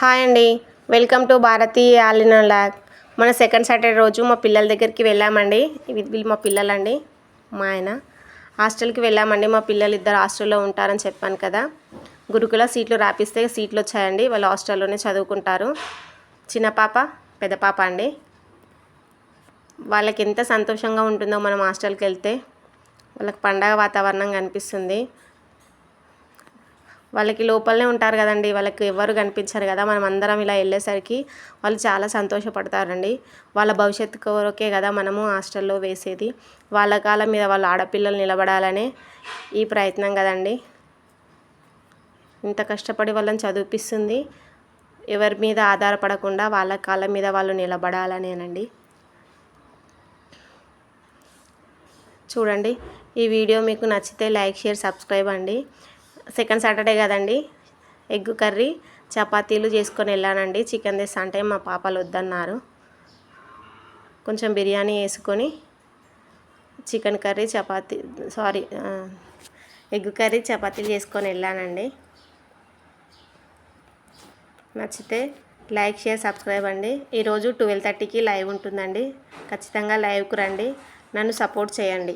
Hi అండి. Welcome to Bharati ఆలిన లాగ్ మన సెకండ్ సాటర్డే రోజు మా పిల్లల దగ్గరికి వెళ్ళామండి. వీళ్ళు మా పిల్లలండి. మా ఆయన. హాస్టల్కి వెళ్ళామండి. మా పిల్లలు ఇద్దరు హాస్టల్లో ఉంటారని చెప్పాను కదా. గురుకుల సీట్లు రాపిస్తే సీట్లు వచ్చాయండి. వాళ్ళు హాస్టల్లోనే చదువుకుంటారు. చిన్న పాప పెద్ద పాప అండి. వాళ్ళకి ఎంత సంతోషంగా ఉంటుందో మనం హాస్టల్కి వెళ్తే. వాళ్ళకి పండగ వాతావరణం కనిపిస్తుంది. వాళ్ళకి లోపలనే ఉంటారు కదండి. వాళ్ళకి ఎవరు కనిపించరు కదా. మనం అందరం ఇలా వెళ్ళేసరికి వాళ్ళు చాలా సంతోషపడతారండి. వాళ్ళ భవిష్యత్తు కొరకే కదా మనము హాస్టల్లో వేసేది. వాళ్ళ కాలం మీద వాళ్ళ ఆడపిల్లలు నిలబడాలనే ఈ ప్రయత్నం కదండి. ఇంత కష్టపడి వాళ్ళని చదివిపిస్తుంది. ఎవరి మీద ఆధారపడకుండా వాళ్ళ కాలం మీద వాళ్ళు నిలబడాలనేనండి. చూడండి ఈ వీడియో మీకు నచ్చితే లైక్ షేర్ సబ్స్క్రైబ్ అండి. సెకండ్ సాటర్డే కదండి. ఎగ్ కర్రీ చపాతీలు చేసుకొని వెళ్ళానండి. చికెన్ తెస్తా అంటే మా పాపలు వద్దన్నారు. కొంచెం బిర్యానీ వేసుకొని chicken curry chapati sorry egg curry చపాతీలు చేసుకొని వెళ్ళానండి. నచ్చితే లైక్ షేర్ సబ్స్క్రైబ్ అండి. ఈరోజు ట్వెల్వ్ థర్టీకి లైవ్ ఉంటుందండి. ఖచ్చితంగా లైవ్కు రండి. నన్ను సపోర్ట్ చేయండి.